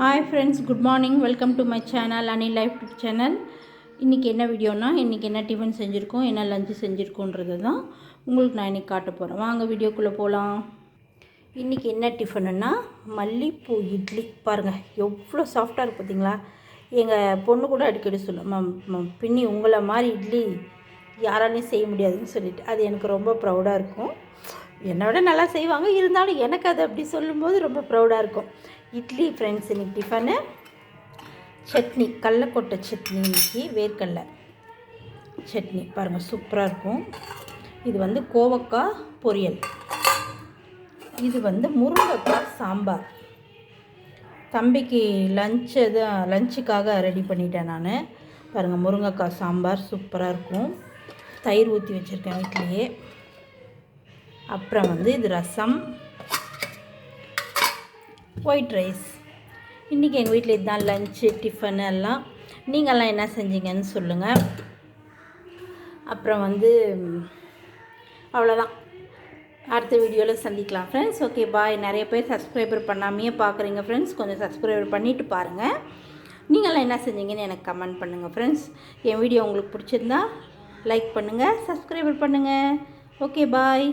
Hi friends good morning welcome to my channel Ani life channel இன்றைக்கி என்ன வீடியோனா இன்றைக்கி என்ன டிஃபன் செஞ்சுருக்கோம் என்ன லஞ்சு செஞ்சுருக்கோன்றது தான் உங்களுக்கு நான் இன்றைக்கி காட்ட போகிறேன் வாங்க வீடியோக்குள்ளே போகலாம் இன்றைக்கி என்ன டிஃபனுன்னா மல்லிப்பூ இட்லி. பாருங்கள் எவ்வளோ சாஃப்டாக இருக்குது பார்த்தீங்களா எங்கள் பொண்ணு கூட அடிக்கடி சொல்லும் மேம் பின்னி உங்களை மாதிரி இட்லி யாராலையும் செய்ய முடியாதுன்னு சொல்லிட்டு. அது எனக்கு ரொம்ப ப்ரௌடாக இருக்கும். என்னை விட நல்லா செய்வாங்க. இருந்தாலும் எனக்கு அது அப்படி சொல்லும்போது ரொம்ப ப்ரௌடாக இருக்கும். இட்லி ஃப்ரெண்ட்ஸ் இன்னைக்கு டிஃபனு சட்னி கடலக்கொட்டை சட்னி இன்னைக்கு வேர்க்கடலை சட்னி. பாருங்கள் சூப்பராக இருக்கும். இது வந்து கோவக்காய் பொரியல். இது வந்து முருங்கைக்காய் சாம்பார். தம்பிக்கு லஞ்ச் இது லஞ்சுக்காக ரெடி பண்ணிட்டேன் நான். பாருங்கள் முருங்கைக்காய் சாம்பார் சூப்பராக இருக்கும். தயிர் ஊற்றி வச்சுருக்கேன் வீட்லேயே. அப்புறம் வந்து இது ரசம். ஒயிட் ரைஸ் இன்றைக்கி எங்கள் வீட்டில் இதுதான் லஞ்சு டிஃபன் எல்லாம். நீங்கள்லாம் என்ன செஞ்சீங்கன்னு சொல்லுங்கள் அப்புறம் வந்து அவ்வளோதான் அடுத்த வீடியோவில் சந்திக்கலாம் ஃப்ரெண்ட்ஸ் ஓகே பாய் நிறைய பேர் சப்ஸ்கிரைபர் பண்ணாமையே பார்க்குறீங்க ஃப்ரெண்ட்ஸ் கொஞ்சம் சப்ஸ்கிரைபர் பண்ணிவிட்டு பாருங்கள் நீங்களாம் என்ன செஞ்சீங்கன்னு எனக்கு கமெண்ட் பண்ணுங்கள் ஃப்ரெண்ட்ஸ் என் வீடியோ உங்களுக்கு பிடிச்சிருந்தா லைக் பண்ணுங்கள் சப்ஸ்கிரைபர் பண்ணுங்கள் ஓகே பாய்